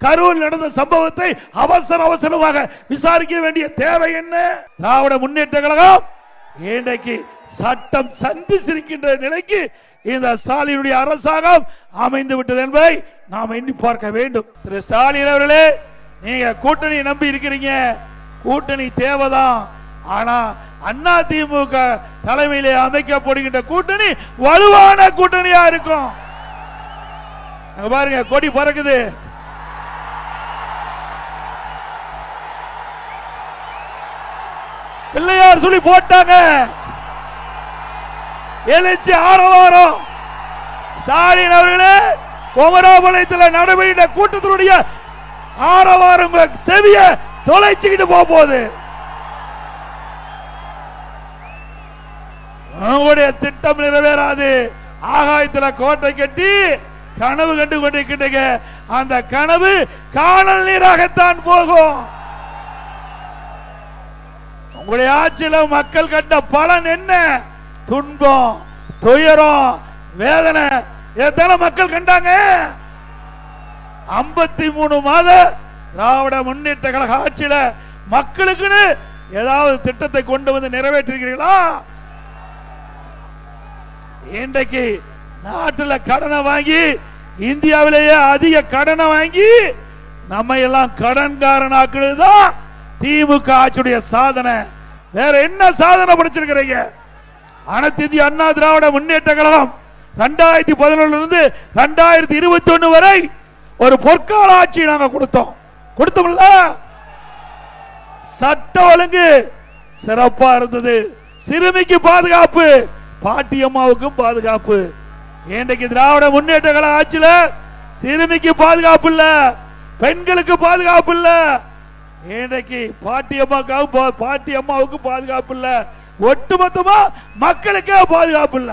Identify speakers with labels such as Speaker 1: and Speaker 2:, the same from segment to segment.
Speaker 1: கரூர் நடந்த சம்பவத்தை அவசர அவசரமாக விசாரிக்க வேண்டிய தேவை என்ன? திராவிட முன்னேற்ற கழகம் இன்றைக்கு சட்டம் சந்தி சிரிக்கின்ற நிலைக்கு இந்த ஸ்டாலினுடைய அரசாங்கம் அமைந்து விட்டது என்பதை நாம் எண்ணி பார்க்க வேண்டும். திரு ஸ்டாலின் அவர்களே நீங்க கூட்டணி நம்பி இருக்கிறீங்க. கூட்டணி தேவைதான். ஆனா அண்ணா திமுக தலைமையிலே அமைக்கப்படுகின்ற கூட்டணி வலுவான கூட்டணியா இருக்கும். பாருங்க கொடி பறக்குது. பிள்ளையார் சொல்லி போட்டாங்க. எழுச்சி ஆரவாரம். ஸ்டாலின் அவர்களே குமராபாளையத்தில் நடைபெற்ற கூட்டத்தினுடைய ஆரவாரம் செவிய தொலைச்சுக்கிட்டு போகுது உங்களுடைய திட்டம் நிறைவேறாது. ஆகாயத்துல கோட்டை கட்டி கனவு கண்டு கொண்டிருக்கின்றீங்க அந்த கனவு காணல் நீராகத்தான் போகும். உங்களுடைய ஆட்சியில மக்கள் கண்ட பலன் என்ன? துன்பம் துயரம் வேதனை. எத்தனை மக்கள் கண்டாங்க? ஐம்பத்தி மூணு மாத திராவிட முன்னேற்ற கழக ஆட்சியில மக்களுக்குன்னு ஏதாவது திட்டத்தை கொண்டு வந்து நிறைவேற்றிருக்கிறீர்களா? இன்றைக்கு நாட்டுல கடனை வாங்கி இந்தியாவிலேயே அதிக கடனை வாங்கி நம்ம எல்லாம் கடன்காரனாக்குறது தான் திமுக ஆட்சியுடைய சாதனை. வேற என்ன சாதனை படிச்சிருக்கிறீங்க? அனைத்து இந்திய அண்ணா திராவிட முன்னேற்ற கழகம் ரெண்டாயிரத்தி பதினொன்னுல இருந்து ரெண்டாயிரத்தி இருபத்தி ஒண்ணு வரை ஒரு பொற்கால ஆட்சி நாங்க கொடுத்தோம். கொடுத்தோம்ல? சட்ட ஒழுங்கு சிறப்பா இருந்தது. சிறுமிக்கு பாதுகாப்பு பாட்டியம்மாவுக்கும் பாதுகாப்பு. இன்றைக்கு திராவிட முன்னேற்ற கழக ஆட்சியில சிறுமிக்கு பாதுகாப்பு இல்ல பெண்களுக்கு பாதுகாப்பு இல்லை இன்றைக்கு பாட்டி அம்மாவுக்கு பாட்டி அம்மாவுக்கு பாதுகாப்பு இல்ல. ஒட்டுமொத்தமா மக்களுக்கே பாதுகாப்பு இல்ல.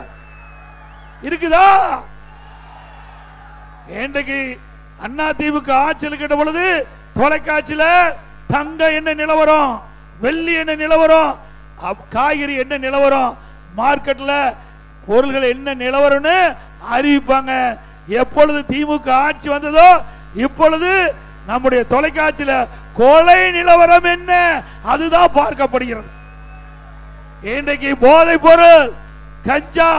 Speaker 1: இருக்குதா? இன்றைக்கு அண்ணா தீவுக்கு ஆட்சியில் இருக்கின்ற பொழுது தொலைக்காட்சியில தங்க என்ன நிலவரம் வெள்ளி என்ன நிலவரம் அப்- காய்கறி என்ன நிலவரம் மார்க்கெட்ல பொருள்கள் என்ன நிலவரம்னு அறிவிப்பாங்க. எப்பொழுது திமுக ஆட்சி வந்ததோ இப்பொழுது நம்முடைய தொலைக்காட்சியில கொலை நிலவரம் என்ன? அதுதான் பார்க்கப்படுகிறது. இன்றைக்கு போதைப் பொருள் கஞ்சா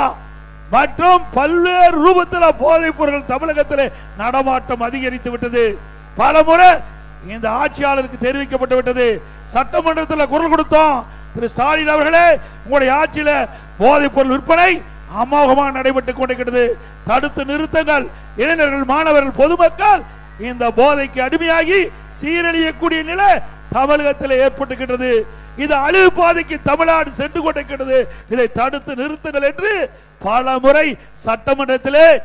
Speaker 1: மற்றும் பல்வேறு ரூபத்தில் போதைப் பொருள் தமிழகத்தில் நடமாட்டம் அதிகரித்து விட்டது. பல முறை இந்த ஆட்சியாளருக்கு தெரிவிக்கப்பட்டு விட்டது. சட்டமன்றத்தில் குரல் கொடுத்தோம். திரு ஸ்டாலின் அவர்களே உங்களுடைய ஆட்சியில போதைப் பொருள் விற்பனை அமோகமாக நடைபெற்றுக் கொண்டிருக்கிறது. தடுத்து நிறுத்தங்கள் இளைஞர்கள் மாணவர்கள் பொதுமக்கள் இந்த போதைக்கு அடிமையாகி சீரழியக்கூடிய நிலை தமிழகத்தில் ஏற்பட்டுகின்றது. இது அழிவு பாதைக்கு தமிழ்நாடு சென்று கொண்டிருக்கிறது இதை தடுத்து நிறுத்துங்கள் என்று பல முறை சட்டமன்றத்திலே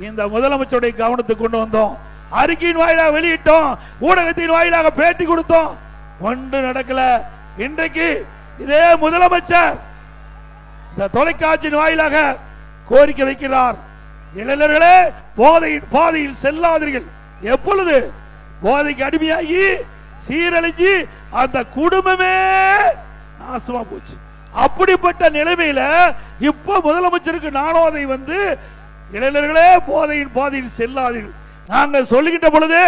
Speaker 1: இந்த முதலமைச்சருடைய கவனத்துக்கு கொண்டு வந்தோம். அறிக்கையின் வாயிலாக வெளியிட்டோம். ஊடகத்தின் வாயிலாக பேட்டி கொடுத்தோம். ஒன்று நடக்கல. இன்றைக்கு இதே முதலமைச்சர் இந்த தொலைக்காட்சியின் வாயிலாக கோரிக்கை வைக்கிறார். இளைஞர்களே போதையின் பாதையில் செல்லாதீர்கள். எப்பொழுது போதைக்கு அடிமையாகி சீரழிஞ்சு அந்த குடும்பமே நாசமா போச்சு. அப்படிப்பட்ட நிலைமையில இப்ப முதலமைச்சருக்கு நானோதை வந்து இளைஞர்களே போதையின் பாதையில் செல்லாதீர்கள். நாங்கள் சொல்லுகின்ற பொழுது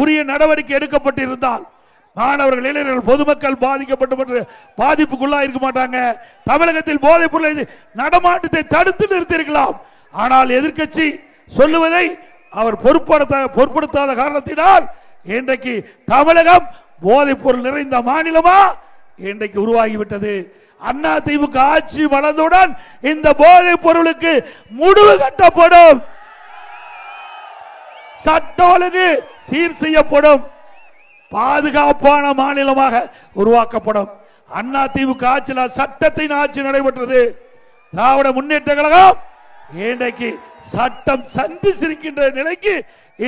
Speaker 1: உரிய நடவடிக்கை எடுக்கப்பட்டிருந்தால் மாணவர்கள் இளைஞர்கள் பொதுமக்கள் பாதிக்கப்பட்டு பாதிப்புக்குள்ளா இருக்க மாட்டாங்க. தமிழகத்தில் போதைப் பொருளை நடமாட்டத்தை தடுத்து நிறுத்தியிருக்கலாம். ஆனால் எதிர்க்கட்சி சொல்லுவதை அவர் பொறுப்படுத்த பொருட்படுத்தாத காரணத்தினால் இன்றைக்கு தமிழகம் போதைப் பொருள் நிறைந்த மாநிலமா? இன்றைக்கு உருவாகிவிட்டது. அண்ணா திமுக ஆட்சி வளர்ந்தவுடன் இந்த போதைப் பொருளுக்கு முடிவு கட்டப்படும். சட்ட ஒழுங்கு சீர் செய்யப்படும். பாதுகாப்பான மாநிலமாக உருவாக்கப்படும். அண்ணா திமுக ஆட்சியில் சட்டத்தின் ஆட்சி நடைபெற்றது. திராவிட முன்னேற்ற கழகம் இன்றைக்கு சட்டம் சந்தி சிரிக்கின்ற நிலைக்கு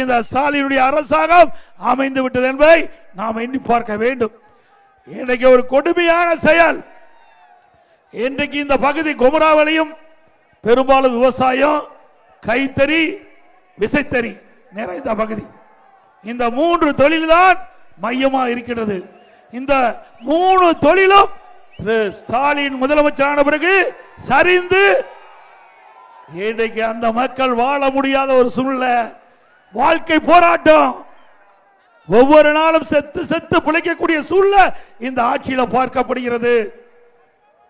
Speaker 1: இந்த ஸ்டாலினுடைய அரசாங்கம் அமைந்து விட்டது என்பதை நாம் எண்ணி பார்க்க வேண்டும். இன்றைக்கு ஒரு கொடுமையான செயல். இன்றைக்கு இந்த பகுதி குமராவளியும் பெரும்பாலும் விவசாயம் கைத்தறி விசைத்தறி நிறைந்த பகுதி. இந்த மூன்று தொழில்தான் மையமாக இருக்கின்றது. இந்த மூணு தொழிலும் ஸ்டாலின் முதலமைச்சரான பிறகு சரிந்து இன்றைக்கு அந்த மக்கள் வாழ முடியாத ஒரு சூழ்நிலை. வாழ்க்கை போராட்டம். ஒவ்வொரு நாளும் செத்து செத்து பிழைக்கக்கூடிய சூழ்நிலை இந்த ஆட்சியில பார்க்கப்படுகிறது.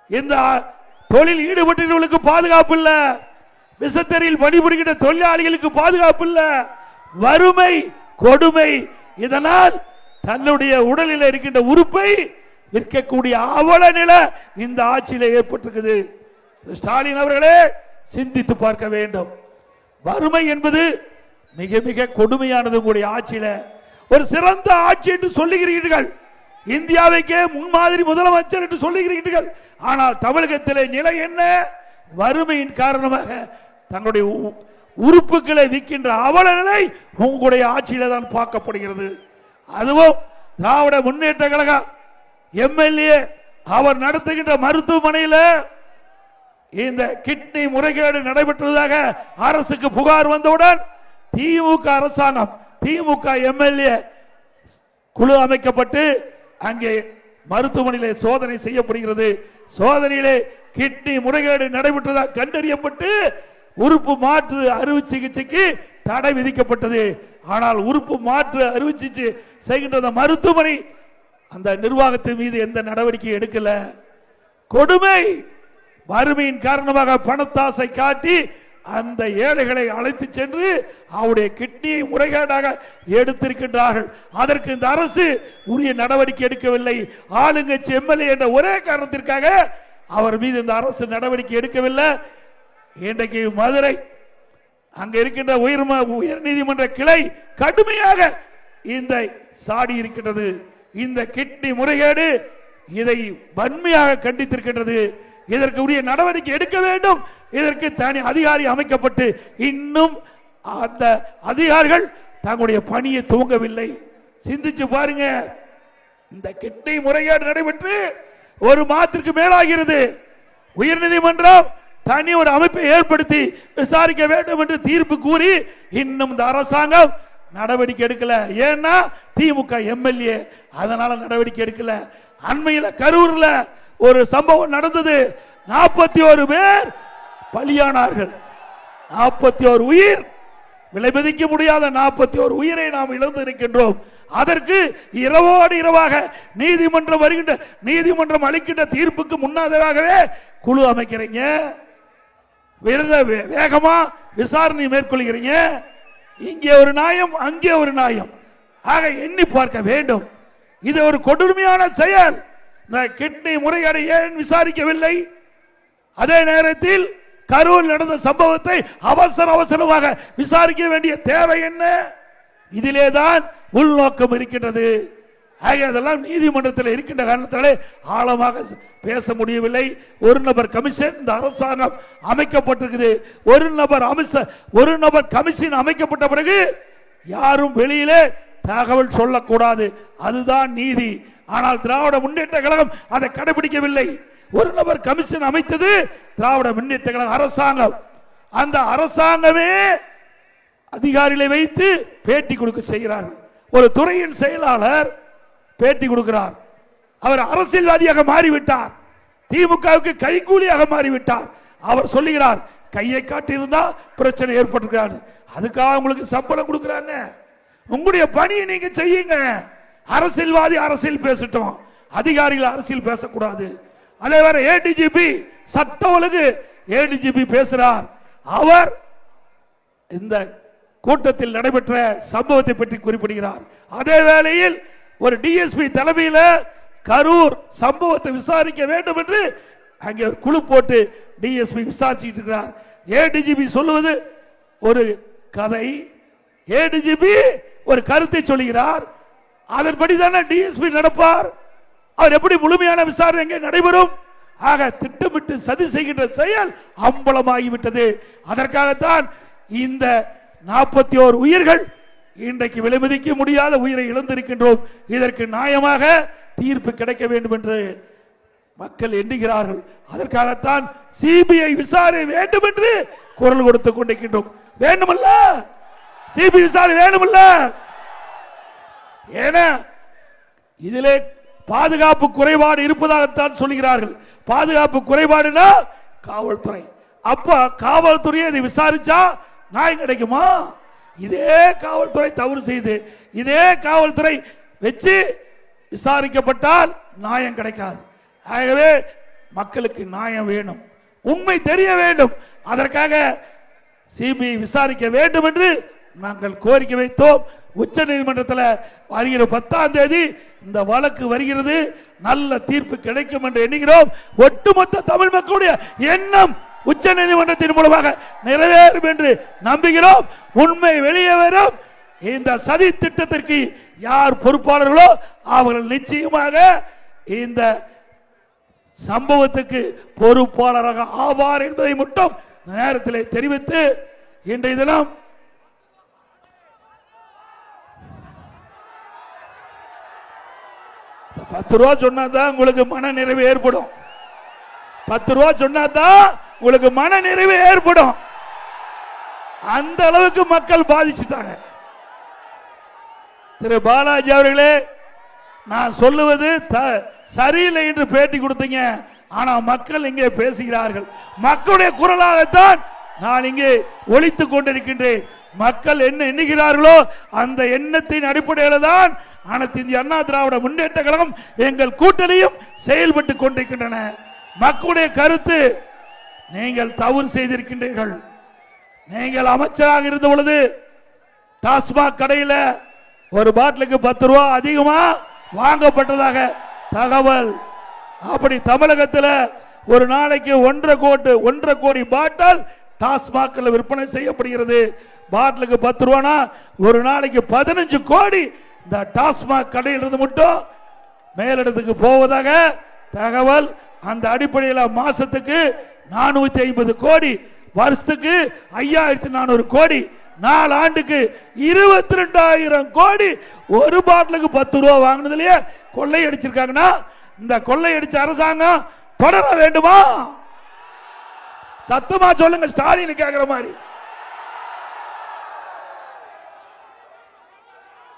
Speaker 1: இந்த தொழில் ஈடுபட்டவர்களுக்கு பாதுகாப்பு இல்ல. விசத்தறியில் பணிபுரிகின்ற தொழிலாளிகளுக்கு பாதுகாப்பு இல்ல. வறுமை கொடுமை இதனால் தன்னுடைய உடலில் இருக்கின்ற உறுப்பை விற்கக்கூடிய அவல நிலை இந்த ஆட்சியில் ஏற்பட்டிருக்குது. ஸ்டாலின் அவர்களே சிந்தித்து பார்க்க வேண்டும். வறுமை என்பது மிக மிக கொடுமையானது உங்களுடைய ஆட்சியில. ஒரு சிறந்த ஆட்சி என்று சொல்லுகிறீர்கள். இந்தியாவைக்கே முன்மாதிரி முதலமைச்சர் என்று சொல்லுகிறீர்கள். ஆனால் தமிழகத்திலே நிலை என்ன? வறுமையின் காரணமாக தங்களுடைய உ- உறுப்புகளை விற்கின்ற அவல நிலை உங்களுடைய ஆட்சியில தான் பார்க்கப்படுகிறது. அதுவும் திராவிட முன்னேற்ற கழகம் எம்எல்ஏ அவர் நடத்துகின்ற மருத்துவமனையில் இந்த கிட்னி முறைகேடு நடைபெற்றதாக அரசுக்கு புகார் வந்தவுடன் திமுக அரசாங்கம் திமுக எம்எல்ஏ குழு அமைக்கப்பட்டு அங்கே மருத்துவமனையிலே சோதனை செய்யப்படுகிறது. சோதனையிலே கிட்னி முறைகேடு நடைபெற்றதாக கண்டறியப்பட்டு உறுப்பு மாற்று அறுவை சிகிச்சைக்கு தடை விதிக்கப்பட்டது. ஆனால் உறுப்பு மாற்று அறுவை சிகிச்சை செய்கின்ற மருத்துவமனை அந்த நிர்வாகத்தின் மீது எந்த நடவடிக்கையும் எடுக்கல. கொடுமை! வறுமையின் காரணமாக பணத்தாசை காட்டி அந்த ஏழைகளை அழைத்து சென்று அவருடைய கிட்னியை முறைகேடாக எடுத்திருக்கின்றார்கள். அதற்கு இந்த அரசு உரிய நடவடிக்கை எடுக்கவில்லை. ஆளுங்கட்சி எம்எல்ஏ என்ற ஒரே காரணத்திற்காக அவர் மீது இந்த அரசு நடவடிக்கை எடுக்கவில்லை. இன்றைக்கு மதுரை அங்க இருக்கின்ற உயர் உயர் நீதிமன்ற கிளை கடுமையாக இந்த சாடி இருக்கின்றது. இந்த கிட்னி முறைகேடு இதை வன்மையாக கண்டித்திருக்கின்றது. இதற்கு உரிய நடவடிக்கை எடுக்க வேண்டும். இதற்கு தனி அதிகாரி அமைக்கப்பட்டு இன்னும் அந்த அதிகாரிகள் தங்களுடைய பணியை துவங்கவில்லை. சிந்திச்சு பாருங்க. இந்த கிட்னி முறைகேடு நடைபெற்று ஒரு மாதத்திற்கு மேலாகிறது. உயர்நீதிமன்றம் தனி ஒரு அமைப்பை ஏற்படுத்தி விசாரிக்க வேண்டும் என்று தீர்ப்பு கூறி இன்னும் இந்த அரசாங்கம் நடவடிக்கை எடுக்கல. ஏன்னா திமுக எம்எல்ஏ. அதனால நடவடிக்கை எடுக்கல. அண்மையில் கரூர்ல ஒரு சம்பவம் நடந்தது. நாற்பத்தி ஒரு பேர் பலியானார்கள். நாற்பத்தி ஒரு உயிர். விலை மதிக்க முடியாத நாற்பத்தி ஒரு உயிரை நாம் இழந்து இருக்கின்றோம் அதற்கு இரவோடு இரவாக நீதிமன்றம் வருகின்ற நீதிமன்றம் அளிக்கின்ற தீர்ப்புக்கு முன்னதாகவே குழு அமைக்கிறீங்க. விருத வே- வேகமா விசாரணை மேற்கொள்கிறீங்க. இங்கே ஒரு நியாயம் அங்கே ஒரு நியாயம். ஆக எண்ணி பார்க்க வேண்டும். இது ஒரு கொடுமையான செயல். கிட்னி முறையீடு ஏன் விசாரிக்கவில்லை? அதே நேரத்தில் கரூர் நடந்த சம்பவத்தை அவசர அவசரமாக விசாரிக்க வேண்டிய தேவை என்ன? இதிலே தான் உள்நோக்கம் இருக்கின்றது. ஆக அதெல்லாம் நீதிமன்றத்தில் இருக்கின்ற காரணத்தாலே ஆழமாக பேச முடியவில்லை. ஒரு நபர் கமிஷன் இந்த அரசாங்கம் அமைக்கப்பட்டிருக்குது. ஒரு நபர் அமைச்ச ஒரு நபர் கமிஷன் அமைக்கப்பட்ட பிறகு யாரும் வெளியிலே தகவல் சொல்லக்கூடாது. அதுதான் நீதி. ஆனால் திராவிட முன்னேற்ற கழகம் அதை கடைபிடிக்கவில்லை. ஒரு நபர் கமிஷன் அமைத்தது திராவிட முன்னேற்ற கழக அரசாங்கம். அந்த அரசாங்கமே அதிகாரிகளை வைத்து பேட்டி கொடுக்க செய்கிறார்கள் ஒரு துறையின் செயலாளர் பேட்டி கொடுக்கிறார். அவர் அரசியல்வாதியாக மாறிவிட்டார். திமுகவுக்கு கைகூலியாக மாறிவிட்டார். அவர் சொல்லுகிறார் கையை காட்டியிருந்தா பிரச்சனை ஏற்பட்டிருக்கிறார் அதுக்காக உங்களுக்கு சம்பளம் கொடுக்குறாங்க. உங்களுடைய பணியை நீங்க செய்யுங்க. அரசியல்வாதி அரசியல் பேசட்டும். அதிகாரிகள் அரசியல் பேசக்கூடாது. அதே வேற ஏடிஜிபி சட்ட ஒழுங்கு ஏடிஜிபி பேசுறார். அவர் இந்த கூட்டத்தில் நடைபெற்ற சம்பவத்தை பற்றி குறிப்பிடுகிறார். அதே வேளையில் ஒரு டிஎஸ்பி தலைமையில் கரூர் சம்பவத்தை விசாரிக்க வேண்டும் என்று அங்கே ஒரு குழு போட்டு டிஎஸ்பி விசாரிச்சுட்டு இருக்கிறார். ஏடிஜிபி சொல்லுவது ஒரு கதை. ஏடிஜிபி ஒரு கருத்தை சொல்கிறார். அதன்படி தானே டிஎஸ்பி நடப்பார். அவர் எப்படி முழுமையான விசாரணை எங்கே நடைபெறும்? ஆக திட்டமிட்டு சதி செய்கின்ற செயல் அம்பலமாகிவிட்டது. அதற்காகத்தான் இந்த நாற்பத்தி ஓர் உயிர்கள் இன்றைக்கு விலைமதிக்க முடியாத உயிரை இழந்திருக்கின்றோம். இதற்கு நியாயமாக தீர்ப்பு கிடைக்க வேண்டும் என்று மக்கள் எண்ணுகிறார்கள். அதற்காகத்தான் சிபிஐ விசாரணை வேண்டும் என்று குரல் கொடுத்துக் கொண்டிருக்கின்றோம். வேண்டுமல்ல? சிபி விசாரணை வேணுமில்ல. ஏன்னா இதிலே பாதுகாப்பு குறைபாடு இருப்பதாகத்தான் சொல்கிறார்கள். பாதுகாப்பு குறைபாடுனா காவல்துறை. அப்ப காவல்துறையை இதை விசாரிச்சா நாய் கிடைக்குமா? இதே காவல்துறை தவறு செய்து இதே காவல்துறை வச்சு விசாரிக்கப்பட்டால் நியாயம் கிடைக்காது. ஆகவே மக்களுக்கு நியாயம் வேணும். உண்மை தெரிய வேண்டும். அதற்காக சிபிஐ விசாரிக்க வேண்டும் என்று நாங்கள் கோரிக்கை வைத்தோம். உச்ச நீதிமன்றத்தில் வருகிற பத்தாம் தேதி இந்த வழக்கு வருகிறது. நல்ல தீர்ப்பு கிடைக்கும் என்று எண்ணுகிறோம். ஒட்டுமொத்த தமிழ் மக்களுடைய எண்ணம் உச்ச நீதிமன்றத்தின் மூலமாக நிறைவேறும் என்று நம்புகிறோம். உண்மை வெளியே வரும். இந்த சதி திட்டத்திற்கு யார் பொறுப்பாளர்களோ அவர்கள் நிச்சயமாக இந்த சம்பவத்துக்கு பொறுப்பாளராக ஆவார் என்பதை மட்டும் நேரத்தில் தெரிவித்து இன்றைய தினம் பத்து ரூபா சொன்னாதான் உங்களுக்கு மன நிறைவு ஏற்படும். பத்து ரூபா சொன்னாதான் உங்களுக்கு மன நிறைவு ஏற்படும். அந்த அளவுக்கு மக்கள் பாதிச்சுட்டாங்க. திரு பாலாஜி அவர்களே நான் சொல்லுவது த- சரியில்லை என்று பேட்டி கொடுத்தீங்க. ஆனா மக்கள் இங்கே பேசுகிறார்கள். மக்களுடைய குரலாகத்தான் நான் இங்கே ஒழித்துக் கொண்டிருக்கின்றேன். மக்கள் என்ன எண்ணுகிறார்களோ அந்த எண்ணத்தின் அடிப்படையில் தான் அனைத்து இந்திய அண்ணா திராவிட முன்னேற்ற கழகம் எங்கள் கூட்டணியும் செயல்பட்டு கொண்டிருக்கின்றன. மக்களுடைய கருத்து நீங்கள் தவறு செய்திருக்கின்றீர்கள். நீங்கள் அமைச்சராக இருந்த பொழுது டாஸ்மாக் கடையில் ஒரு பாட்டிலுக்கு பத்து ரூபா அதிகமா வாங்கப்பட்டதாக தகவல். அப்படி தமிழகத்தில் ஒரு நாளைக்கு ஒன்றரை கோடி ஒன்றரை கோடி பாட்டால் டாஸ்மாகில் விற்பனை செய்யப்படுகிறது. பாட்டிலுக்கு பத்து ரூபானா ஒரு நாளைக்கு பதினஞ்சு கோடி இந்த டாஸ்மாக் கடையிலிருந்து மட்டும் மேலிடத்துக்கு போவதாக தகவல். அந்த அடிப்படையில் மாசத்துக்கு நானூத்தி ஐம்பது கோடி வருஷத்துக்கு ஐயாயிரத்தி நானூறு கோடி நாலு ஆண்டுக்கு இருபத்தி ரெண்டாயிரம் கோடி ஒரு பாட்டிலுக்கு பத்து ரூபா வாங்கினதுலயே கொள்ளை அடிச்சிருக்காங்கன்னா இந்த கொள்ளை அடிச்ச அரசாங்கம் தொடர வேண்டுமா? சத்தமா சொல்லுங்க ஸ்டாலின் கேக்குற மாதிரி.